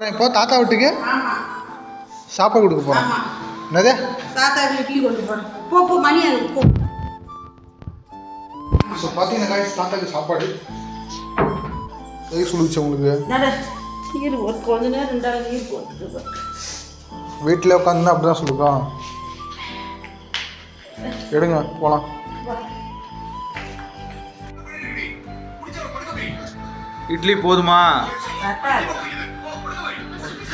இப்போ தாத்தா வீட்டுக்கு சாப்பாடு கொடுக்க போகிறேன் ஆமாம் என்னது? தாத்தாவுக்கு இட்லி கொண்டு போகிறோம் போ போ மணி ஆகுது போ. ஸோ பார்த்தீங்கன்னா தாத்தாக்கு சாப்பாடு. எது சொல்லிச்சு உங்களுக்கு. நட நீர் ஒரு கொஞ்ச நேரம் ரெண்டாவது நீர் போட்டுட்டு வீட்டில் உட்காந்து அப்படி தான் சொல்லுக்கா எடுங்க போகலாம் இட்லி போதுமா?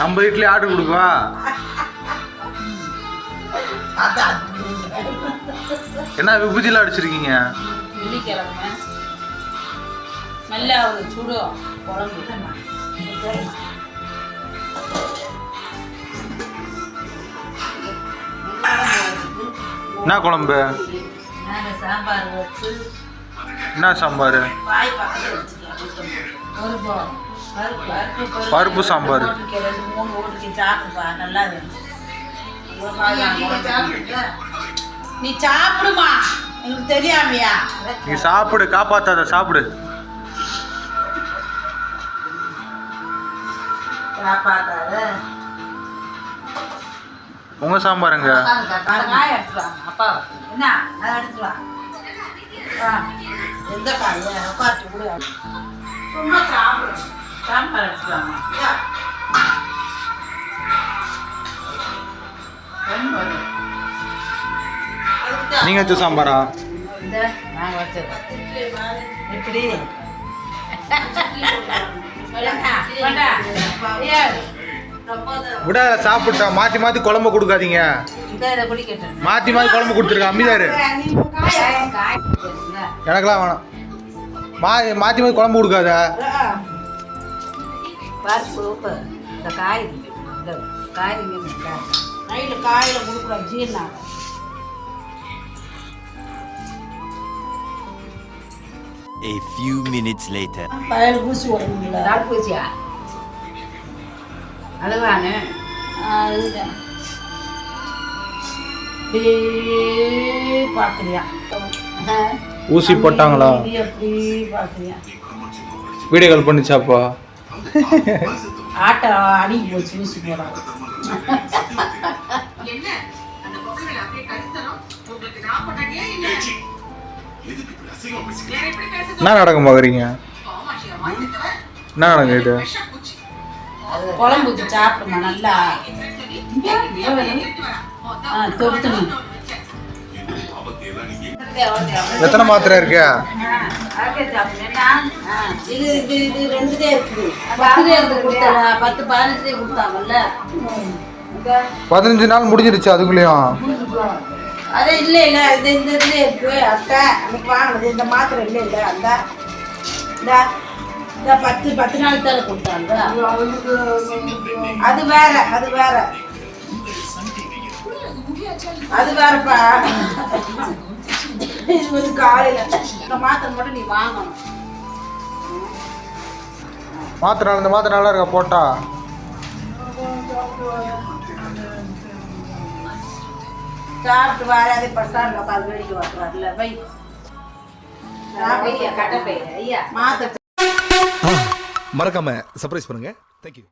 நம்ம இட்லி ஆர்டர் கொடுக்கவா என்ன விபூதியில் அடிச்சிருக்கீங்க? வெள்ளிக்கிழமை. நல்லா ஒரு சுடும் குழம்பு. என்ன குழம்பு? சாம்பார் என்ன சாம்பார்? பருப்பு சாம்பார். நீ சாப்பிடுமா? எனக்கு தெரியாமையா? நீ சாப்பிடு காப்பாத்தாத சாப்பிடு. உங்க சாம்பாருங்க அப்பா என்ன? அதை எந்த காய் உட்காந்து கூட சாப்பிடு சாம்பார். அதுக்கு நீங்க வச்ச சாம்பாரா நாங்கள் வச்சது எப்படி? விட சாப்பிட்டா மாத்தி மாத்தி குழம்பு கொடுக்காதீங்க. இந்த இதை குடிக்கட்டும். மாத்தி மாத்தி குழம்பு கொடுத்துருக்க அம்மிதாரு. எனக்கெல்லாம் வேணாம். மா மாத்தி மாத்தி குழம்பு கொடுக்காத. பருப்பு இந்த காய் இந்த காய் நைட்டில் காயில் கொடுக்குறோம் ஜீரணம். A few minutes later. பயல் பூசி விடணுங்கள தடுப்பூசியா அழுவானு? இதுதான் அப்படியே பார்க்குறியா ஊசி போட்டாங்களா? வீடியோ கால் பண்ணிச்சாப்பா? ஆட்டை அடிக்கி போச்சு ஊசி போடாது என்ன? நாடகம் பார்க்குறீங்க என்ன? நாடகம் இது குழம்பு சாப்பிடுமா நல்லா ஆ தொடுத்தணும் எத்தனை மாத்திரை இருக்கு? இது இது இது ரெண்டுதே இருக்கு. கொடுத்தாங்க பத்து பதினஞ்சு கொடுத்தாங்கல்ல. பதினஞ்சு நாள் முடிஞ்சிருச்சு அதுக்குள்ளேயும். அதே இல்லை இல்லை. இது இந்த இதுல இருக்கு. அட்டை அன்னைக்கு வாங்கினது இந்த மாத்திரை இல்லை இல்லை. அந்த இந்த பத்து பத்து நாள் தானே கொடுத்தாங்க. அது வேற அது வேற. அது வேறப்பா. இது வந்து காலையில் இந்த மாத்திரை மட்டும் நீ வாங்கணும். மாத்திரை இந்த மாத்திரை நல்லா இருக்கா? போட்டா? சாப்பிட்டு வராதே பஸ் ஸ்டாண்டில் உட்காந்து வேடிக்கை பார்க்குறாருல. வை. கட்டப்பை ஐயா. மாத்திரை மறக்காம சர்ப்ரைஸ் பண்ணுங்க. தேங்க்யூ